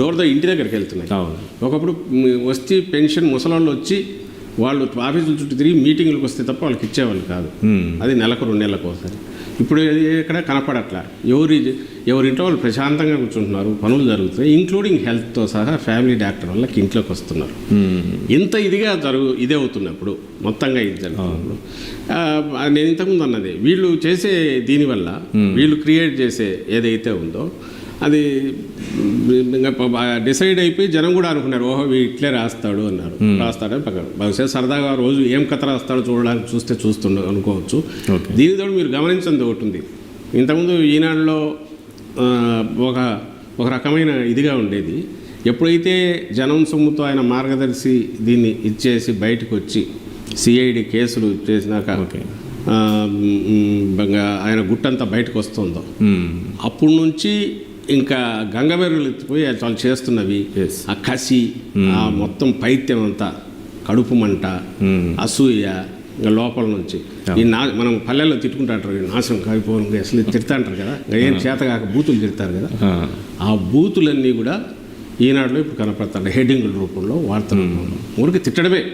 Door the ఇంటి దగ్గరికి వెళ్తున్నాయి. అవును. ఒకప్పుడు వచ్చి పెన్షన్ ముసలాళ్ళు వచ్చి వాళ్ళు ఆఫీసుల చుట్టూ తిరిగి మీటింగ్లకు వస్తే తప్ప వాళ్ళకి ఇచ్చేవాళ్ళు కాదు. అది నెలకు రెండు నెలలకు ఒకసారి. ఇప్పుడు ఇది ఇక్కడ కనపడట్లా. ఎవరి ఎవరింట్లో వాళ్ళు ప్రశాంతంగా కూర్చుంటున్నారు పనులు జరుగుతున్నాయి ఇంక్లూడింగ్ హెల్త్తో సహా ఫ్యామిలీ డాక్టర్ వాళ్ళకి ఇంట్లోకి వస్తున్నారు. ఇంత ఇదిగా జరుగు ఇదే అవుతున్నప్పుడు మొత్తంగా ఇది జరుగుతున్నప్పుడు నేను ఇంతకుముందు అన్నది వీళ్ళు చేసే దీనివల్ల వీళ్ళు క్రియేట్ చేసే ఏదైతే ఉందో అది డిసైడ్ అయిపోయి జనం కూడా అనుకున్నారు ఓహో వీ ఇట్లే రాస్తాడు అన్నారు. రాస్తాడని పక్కన బహుశా సరదాగా రోజు ఏం కథ రాస్తాడో చూడడానికి చూస్తే చూస్తుండ అనుకోవచ్చు. దీనితో మీరు గమనించింది ఒకటి ఉంది. ఇంతకుముందు ఈనాడులో ఒక ఒక రకమైన ఇదిగా ఉండేది. ఎప్పుడైతే జనం సొమ్ముతో ఆయన మార్గదర్శి దీన్ని ఇచ్చేసి బయటకు వచ్చి సిఐడి కేసులు చేసినాక ఆయన గుట్టంతా బయటకు వస్తుందో మ్మ్. అప్పటి నుంచి ఇంకా గంగబెరుగులు ఎత్తిపోయి వాళ్ళు చేస్తున్నవి. ఆ కసి ఆ మొత్తం పైత్యం అంతా కడుపు మంట మ్మ్. అసూయ ఇంకా లోపల నుంచి. ఈ నా మనం పల్లెల్లో తిట్టుకుంటాంటారు "ఈ నాశనం కాగిపోను అసలు తిడతా అంటారు కదా. ఏం చేత కాక బూతులు తిడతారు కదా. ఆ. ఆ బూతులన్నీ కూడా ఈనాడులో ఇప్పుడు కనపడతాయి. హెడ్డింగ్ రూపంలో వార్తల రూపంలో. ఊరికి తిట్టడమే.